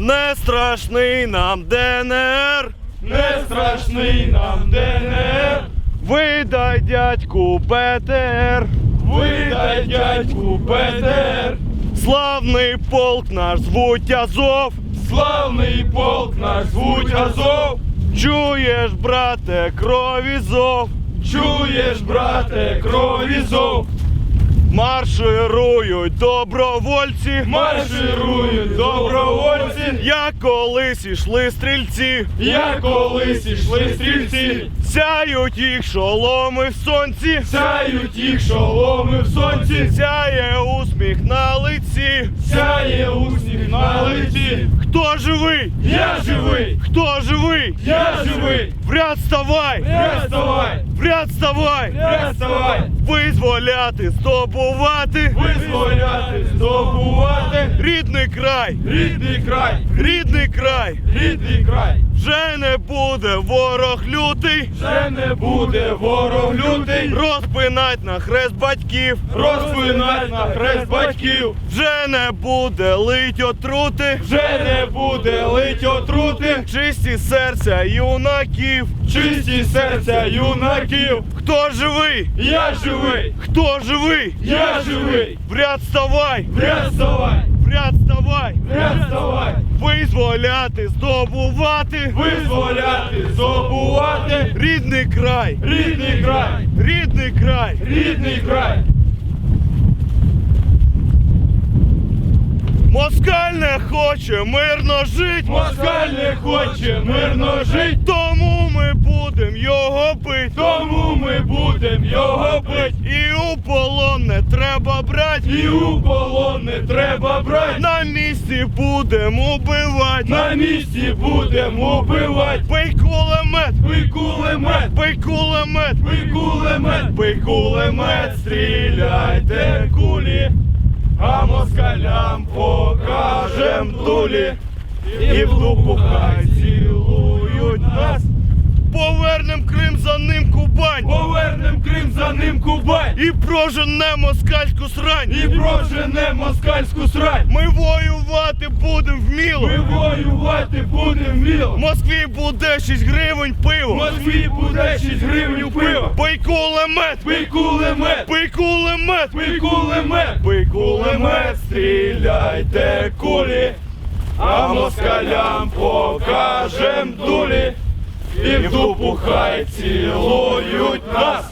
Не страшний нам ДНР, Не страшний нам ДНР, видай дядьку БТР, видай дядьку ПТР, славний полк наш звуть Азов. славний полк наш звуть Азов. Чуєш, брате, крові зов, Чуєш, брате, крові зов, марширують добровольці. марширують добровольці. Як колись ішли стрільці, Я колись ішли стрільці, сяють їх шоломи в сонці, сяють їх шоломи в сонці, сяє усміх на лиці. сяє усміх на лиці. Хто живий? Я живий, Хто живий? я живий. Вряд вставай! Вряд вставай! Вряд вставай! Вряд вставай! Визволяти, здобувати! визволяти, здобувати. Рідний край! Рідний край, Рідний край! рідний край. Вже не буде ворог лютий! Вже не буде ворог лютий, Розпинать на хрест батьків! розпинать на хрест батьків. Вже не буде лить отрути! Вже не буде лить отрути, Чисті серця юнаків! чисті серця юнаків. Хто живий? Я живий, Хто живий? я живий. В ряд ставай! Приставай, В ряд ставай! приставай, Визволяти, здобувати! визволяти, здобувати. Рідний край! Рідний край, Рідний край! рідний край. Москаль не хоче мирно жить! Москаль не хоче мирно жить, Тому ми будем його бить! тому ми будем його бить. І у полон не треба брати! І у полон не треба брати. На місці будем убивать, На місці будемо убивать, Бий кулемет! Бий кулемет, Бий кулемет! бий кулемет, Бий кулемет! стріляйте кулі, а москалям покажем дулі. І в дупу хай цілують нас. Повернем Крим за ним Кубань! Повернем Крим за ним Кубань. І прожене москальську срань! І прожене москальську срань. Ми воювати будем вміло! Ми воювати будем вміло. В Москві буде 6 гривень пиво. В! Москві буде 6 гривень пива. Бий кулемет! Бий кулемет, Бий кулемет! бий кулемет, Бий кулемет, стріляйте кулі, а москалям покажем дулі. І в дупу хай цілують нас.